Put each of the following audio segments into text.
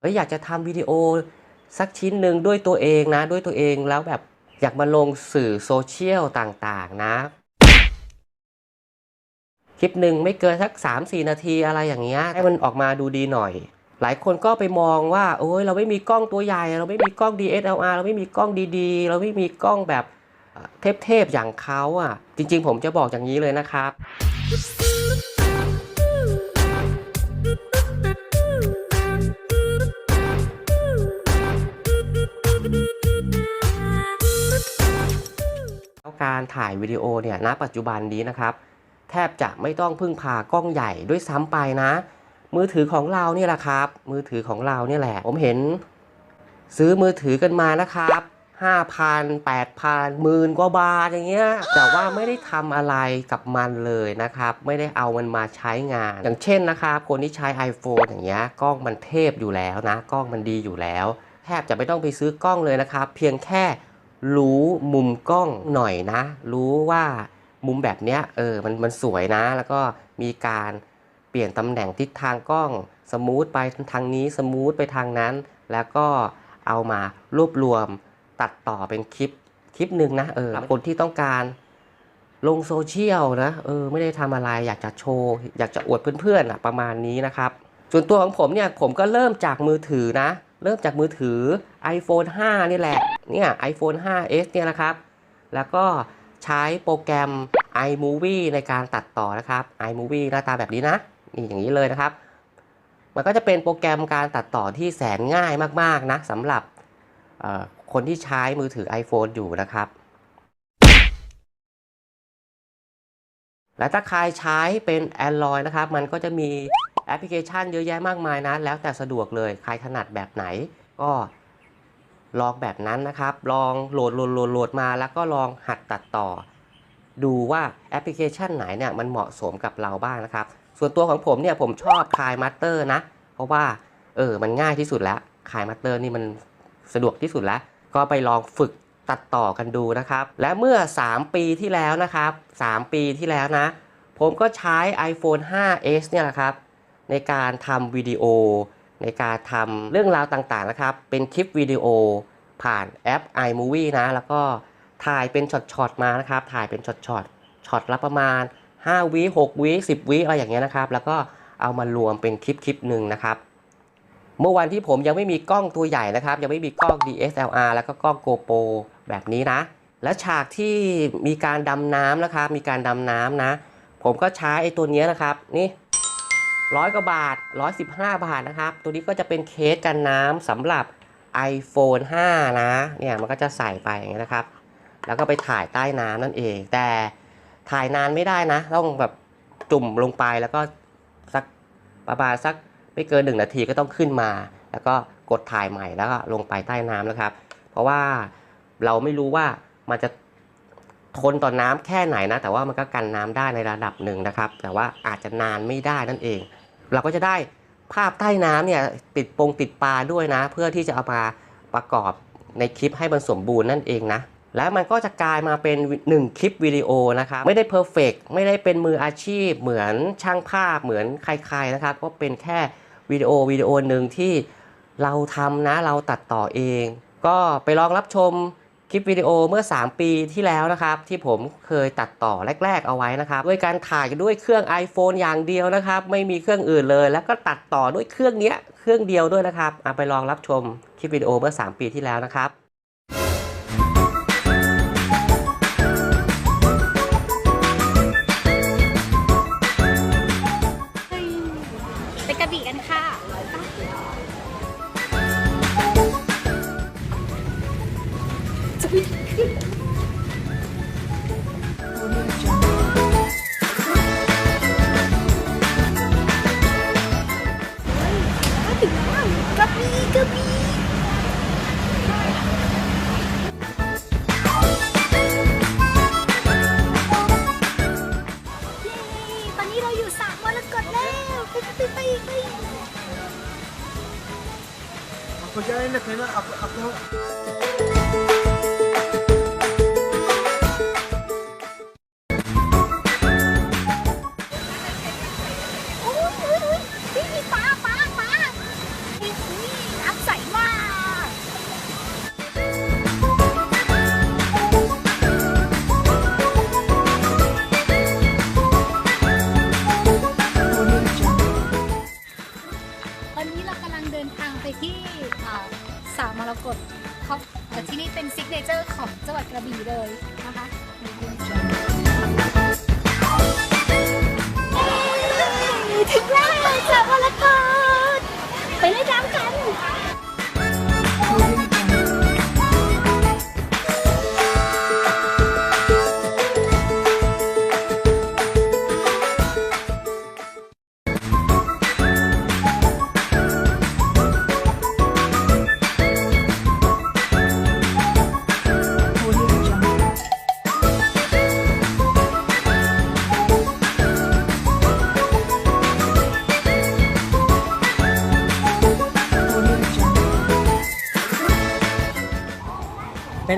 เฮ้ยอยากจะทำวิดีโอสักชิ้นหนึ่งด้วยตัวเองนะ ด้วยตัวเองแล้วแบบอยากมาลงสื่อโซเชียลต่างๆนะ คลิปหนึ่งไม่เกินสัก 3-4 นาทีอะไรอย่างเงี้ยให้มันออกมาดูดีหน่อย หลายคนก็ไปมองว่าโอ้ยเราไม่มีกล้องตัวใหญ่ เราไม่มีกล้อง DSLR เราไม่มีกล้องดีๆ เราไม่มีกล้องแบบเทพๆอย่างเขาอะ จริงๆ ผมจะบอกอย่างนี้เลยนะครับ การถ่ายวิดีโอเนี่ยณปัจจุบันนี้นะครับ แทบจะไม่ต้องพึ่งพากล้องใหญ่ด้วยซ้ำไปนะ มือถือของเราเนี่ยแหละครับ มือถือของเราเนี่ยแหละ ผมเห็น ซื้อมือถือกันมานะครับ5,000 8,000หมื่นกว่าบาทอย่างเงี้ยแต่ว่าไม่ได้ทำอะไรกับมันเลยนะครับ ไม่ได้เอามันมาใช้งาน อย่างเช่นนะครับคนที่ใช้ iPhone อย่างเงี้ยกล้องมันเทพอยู่แล้วนะ กล้องมันดีอยู่แล้ว แทบจะไม่ต้องไปซื้อกล้องเลยนะครับ เพียงแค่ รู้มุมกล้องหน่อยนะ รู้ว่ามุมแบบเนี้ยเออมันมันสวยนะ แล้วก็มีการเปลี่ยนตำแหน่งทิศทางกล้อง สมูทไปทางนี้สมูทไปทางนั้น แล้วก็เอามารวบรวมตัดต่อเป็นคลิปคลิปหนึ่งนะเออคนที่ต้องการลงโซเชียลนะเออไม่ได้ทำอะไรอยากจะโชว์ อยากจะอวดเพื่อนๆอะประมาณนี้นะครับส่วนตัวของผมเนี่ยผมก็เริ่มจากมือถือนะ เริ่มจากมือถือ iPhone 5 นี่แหละ เนี่ย iPhone 5s เนี่ยนะครับ แล้วก็ใช้โปรแกรม iMovie ในการตัดต่อนะครับ iMovie หน้าตาแบบนี้นะนี่อย่างนี้เลยนะครับ มันก็จะเป็นโปรแกรมการตัดต่อที่แสนง่ายมากๆนะสำหรับคนที่ใช้มือถือ iPhone อยู่นะครับ และถ้าใครใช้เป็น Android นะครับ มันก็จะมีแอปพลิเคชันเยอะแยะมากมายนะ แล้วแต่สะดวกเลย ใครถนัดแบบไหนก็ ลองแบบนั้นนะครับ ลองโหลดโหลดโหลดโหลดมาแล้วก็ลองหัดตัดต่อ ดูว่าแอปพลิเคชันไหนเนี่ยมันเหมาะสมกับเราบ้างนะครับ ส่วนตัวของผมเนี่ยผมชอบคายมัตเตอร์นะ เพราะว่าเออมันง่ายที่สุดแล้วคายมัตเตอร์นี่มันสะดวกที่สุดแล้ว ก็ไปลองฝึกตัดต่อกันดูนะครับ และเมื่อ 3 ปีที่แล้วนะครับ 3 ปีที่แล้วนะ ผมก็ใช้ iPhone 5s เนี่ยแหละครับ ในการทำวิดีโอ ในการทำเรื่องราวต่างๆนะครับ เป็นคลิปวิดีโอผ่านแอป iMovie นะ แล้วก็ถ่ายเป็นช็อตๆมานะครับ ถ่ายเป็นช็อตๆช็อตละประมาณ5วิ6วิ10วิอะไรอย่างเงี้ยนะครับ แล้วก็เอามารวมเป็นคลิปคลิปหนึ่งนะครับ เมื่อวันที่ผมยังไม่มีกล้องตัวใหญ่นะครับ ยังไม่มีกล้อง DSLR แล้วก็กล้อง GoPro แบบนี้นะ และฉากที่มีการดำน้ำนะครับ มีการดำน้ำนะ ผมก็ใช้ไอ้ตัวเนี้ยนะครับ นี่ ร้อยกว่าบาท 115 บาทนะครับ ตัวนี้ก็จะเป็นเคสกันน้ำสำหรับ iPhone 5 นะ เนี่ยมันก็จะใส่ไปอย่างเงี้ยนะครับ แล้วก็ไปถ่ายใต้น้ำนั่นเอง แต่ถ่ายนานไม่ได้นะ ต้องแบบจุ่มลงไปแล้วก็สักประมาณสักไม่เกินหนึ่งนาทีก็ต้องขึ้นมา แล้วก็กดถ่ายใหม่แล้วก็ลงไปใต้น้ำนะครับ เพราะว่าเราไม่รู้ว่ามันจะทนต่อน้ำแค่ไหนนะ แต่ว่ามันก็กันน้ำได้ในระดับหนึ่งนะครับ แต่ว่าอาจจะนานไม่ได้นั่นเอง เราก็จะได้ภาพใต้น้ำเนี่ยติดปงติดปลาด้วยนะ เพื่อที่จะเอามาประกอบในคลิปให้มันสมบูรณ์นั่นเองนะ และมันก็จะกลายมาเป็น 1 คลิปวิดีโอนะครับ ไม่ได้เพอร์เฟกไม่ได้เป็นมืออาชีพ เหมือนช่างภาพเหมือนใครๆนะครับ ก็เป็นแค่วิดีโอวิดีโอหนึ่งที่เราทำนะเราตัดต่อเอง ก็ไปลองรับชม คลิปวิดีโอเมื่อ 3 ปีที่แล้วนะครับ ที่ผมเคยตัดต่อแรก ๆ เอาไว้นะครับ ด้วยการถ่ายด้วยเครื่อง iPhone อย่างเดียวนะครับ ไม่มีเครื่องอื่นเลย แล้วก็ตัดต่อด้วยเครื่องเนี้ยเครื่องเดียวด้วยนะครับเอาไปลองรับชมคลิปวิดีโอเมื่อ 3 ปีที่แล้วนะครับไปกระบี่กันค่ะ กะบี่ตอนนี้เราอยู่สระมรกตแล้วไปไปไปไป Aku jalan nak kena apa apa ากฏเขาเอ่ที่นี่เป็นซิกเนเจอร์ของจังหวัดกระบี่เลยนะคะ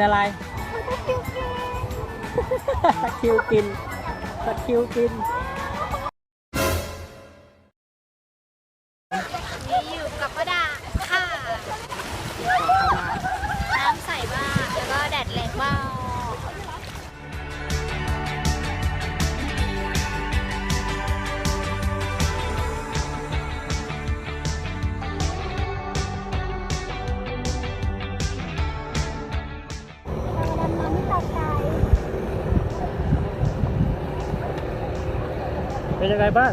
เป็นอะไรตะคริวกินตะคริวกินนี่ ยังไงบ้าง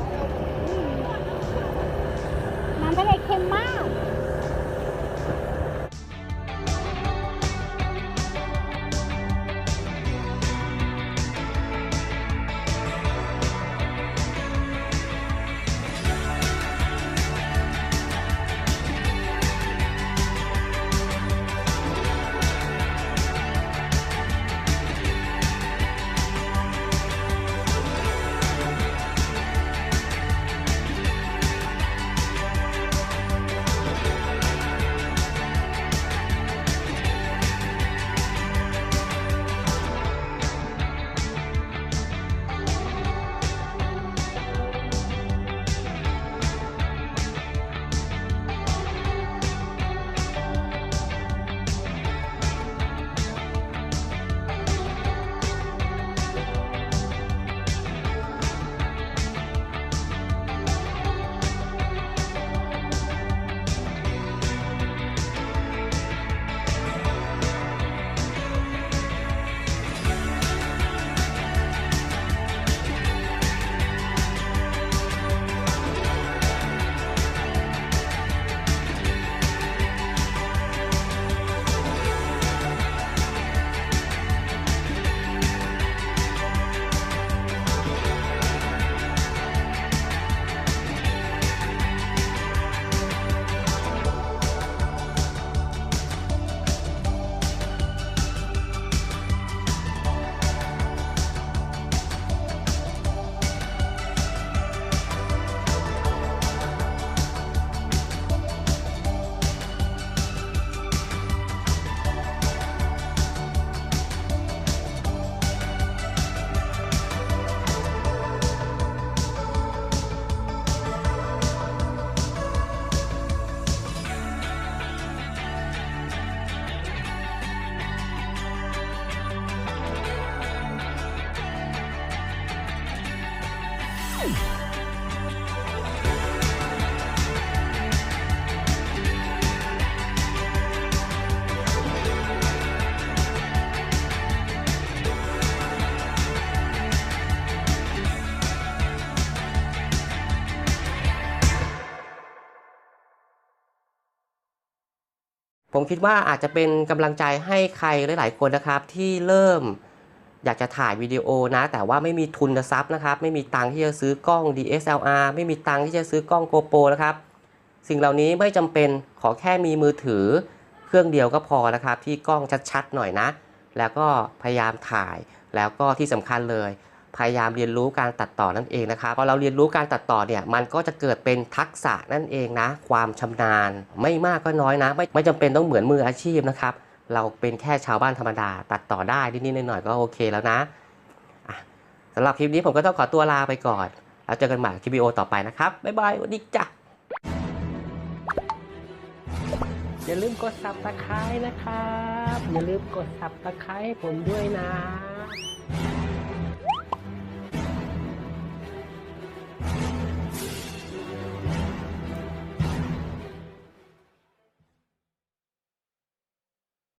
ผมคิดว่าอาจจะเป็นกำลังใจให้ใครหลาย ๆ คนนะครับ ที่เริ่มอยากจะถ่ายวิดีโอนะ แต่ว่าไม่มีทุนทรัพย์นะครับ ไม่มีตังที่จะซื้อกล้อง DSLR ไม่มีตังที่จะซื้อกล้อง GoPro นะครับ สิ่งเหล่านี้ไม่จำเป็นขอแค่มีมือถือเครื่องเดียวก็พอนะครับ ที่กล้องชัดๆหน่อยนะ แล้วก็พยายามถ่ายแล้วก็ที่สำคัญเลย พยายามเรียนรู้การตัดต่อนั่นเองนะครับพอเราเรียนรู้การตัดต่อเนี่ยมันก็จะเกิดเป็นทักษะนั่นเองนะ ความชำนาญ ไม่มากก็น้อยนะ ไม่ไม่จำเป็นต้องเหมือนมืออาชีพนะครับ เราเป็นแค่ชาวบ้านธรรมดา ตัดต่อได้นิดๆหน่อยๆก็โอเคแล้วนะะสำหรับคลิปนี้ผมก็ต้องขอตัวลาไปก่อน แล้วเจอกันใหม่คลิปวิดีโอต่อไปนะครับ บ๊ายบายสวัสดีจ้ะ อย่าลืมกด subscribe นะครับ อย่าลืมกด subscribe ให้ผมด้วยนะ